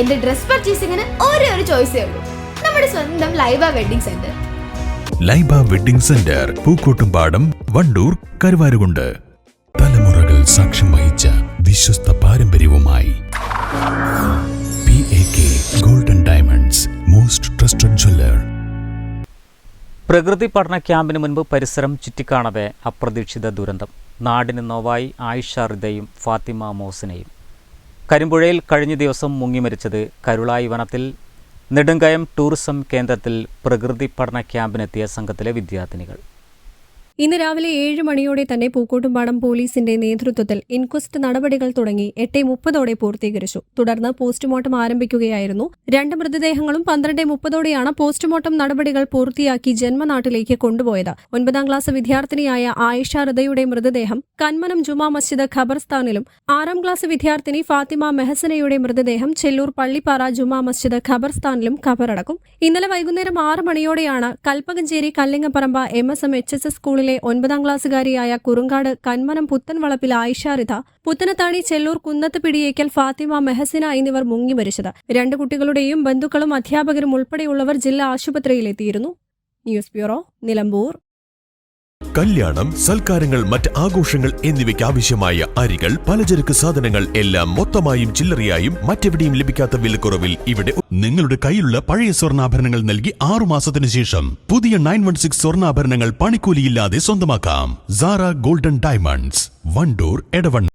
എന്റെ ഡ്രസ് പർച്ചേസിംഗിന് ഒരേ ഒരു ചോയ്സേ ഉള്ളൂ. നമ്മുടെ സ്വന്തം Laiba wedding centre. Laiba wedding centre Pookkottumpadam Wandoor Karuvarakundu. തലമുറകൾ സാക്ഷ്യം വഹിച്ച വിശ്വസ്ത പാരമ്പര്യവുമായി. P A K golden diamonds most trusted jeweller പ്രകൃതി പഠന ക്യാമ്പിന് മുൻപ് പരിസരം ചുറ്റിക്കാണവേ അപ്രതീക്ഷിത ദുരന്തം. നാടിന് നോവായി ആയിഷ റിദയും ഫാത്തിമ മോസിനെയും കരിമ്പുഴയിൽ കഴിഞ്ഞ ദിവസം മുങ്ങി മരിച്ചത് കരുളായി വനത്തിൽ നെടുങ്കയം ടൂറിസം കേന്ദ്രത്തിൽ പ്രകൃതി പഠന ക്യാമ്പിനെത്തിയ സംഘത്തിലെ വിദ്യാർത്ഥിനികൾ. ഇന്ന് രാവിലെ ഏഴ് മണിയോടെ തന്നെ പൂക്കോട്ടുംപാടം പോലീസിന്റെ നേതൃത്വത്തിൽ ഇൻക്വസ്റ്റ് നടപടികൾ തുടങ്ങി എട്ടേ മുപ്പതോടെ പൂർത്തീകരിച്ചു. തുടർന്ന് പോസ്റ്റ്മോർട്ടം ആരംഭിക്കുകയായിരുന്നു. രണ്ട് മൃതദേഹങ്ങളും പന്ത്രണ്ട് മുപ്പതോടെയാണ് പോസ്റ്റ്മോർട്ടം നടപടികൾ പൂർത്തിയാക്കി ജന്മനാട്ടിലേക്ക് കൊണ്ടുപോയത്. ഒൻപതാം ക്ലാസ് വിദ്യാർത്ഥിനിയായ ആയിഷ ഹൃദയുടെ മൃതദേഹം കന്മനം ജുമാ മസ്ജിദ് ഖബർസ്ഥാനിലും ആറാം ക്ലാസ് വിദ്യാർത്ഥിനി ഫാത്തിമ മെഹസനയുടെ മൃതദേഹം ചെല്ലൂർ പള്ളിപ്പാറ ജുമാ മസ്ജിദ് ഖബർസ്ഥാനിലും ഖബറടക്കും ഇന്നലെ വൈകുന്നേരം ആറ് മണിയോടെയാണ് Kalpakanchery Kallingaparamba M S M H S S സ്കൂളിലെ ഒൻപതാം ക്ലാസ്സുകാരിയായ കുറുങ്കാട് കന്മനം പുത്തൻവളപ്പിൽ ആയിഷാരിത പുത്തനത്താണി ചെല്ലൂർ കുന്നത്ത് പിടിയേക്കൽ ഫാത്തിമ മെഹസിന എന്നിവർ മുങ്ങി മരിച്ചത്. രണ്ട് കുട്ടികളുടെയും ബന്ധുക്കളും അധ്യാപകരും ഉൾപ്പെടെയുള്ളവർ ജില്ലാ ആശുപത്രിയിലെത്തിയിരുന്നു. News bureau Nilambur. കല്യാണം സൽക്കാരങ്ങൾ മറ്റ് ആഘോഷങ്ങൾ എന്നിവയ്ക്ക് ആവശ്യമായ അരികൾ പലചരക്ക് സാധനങ്ങൾ എല്ലാം മൊത്തമായും ചില്ലറയായും മറ്റെവിടെയും ലഭിക്കാത്ത വിലക്കുറവിൽ ഇവിടെ നിങ്ങളുടെ കയ്യിലുള്ള പഴയ സ്വർണാഭരണങ്ങൾ നൽകി ആറു മാസത്തിന് ശേഷം പുതിയ നയൻ വൺ സിക്സ് സ്വർണാഭരണങ്ങൾ പണിക്കൂലിയില്ലാതെ സ്വന്തമാക്കാം. Sara golden diamonds Wandoor Edavanna.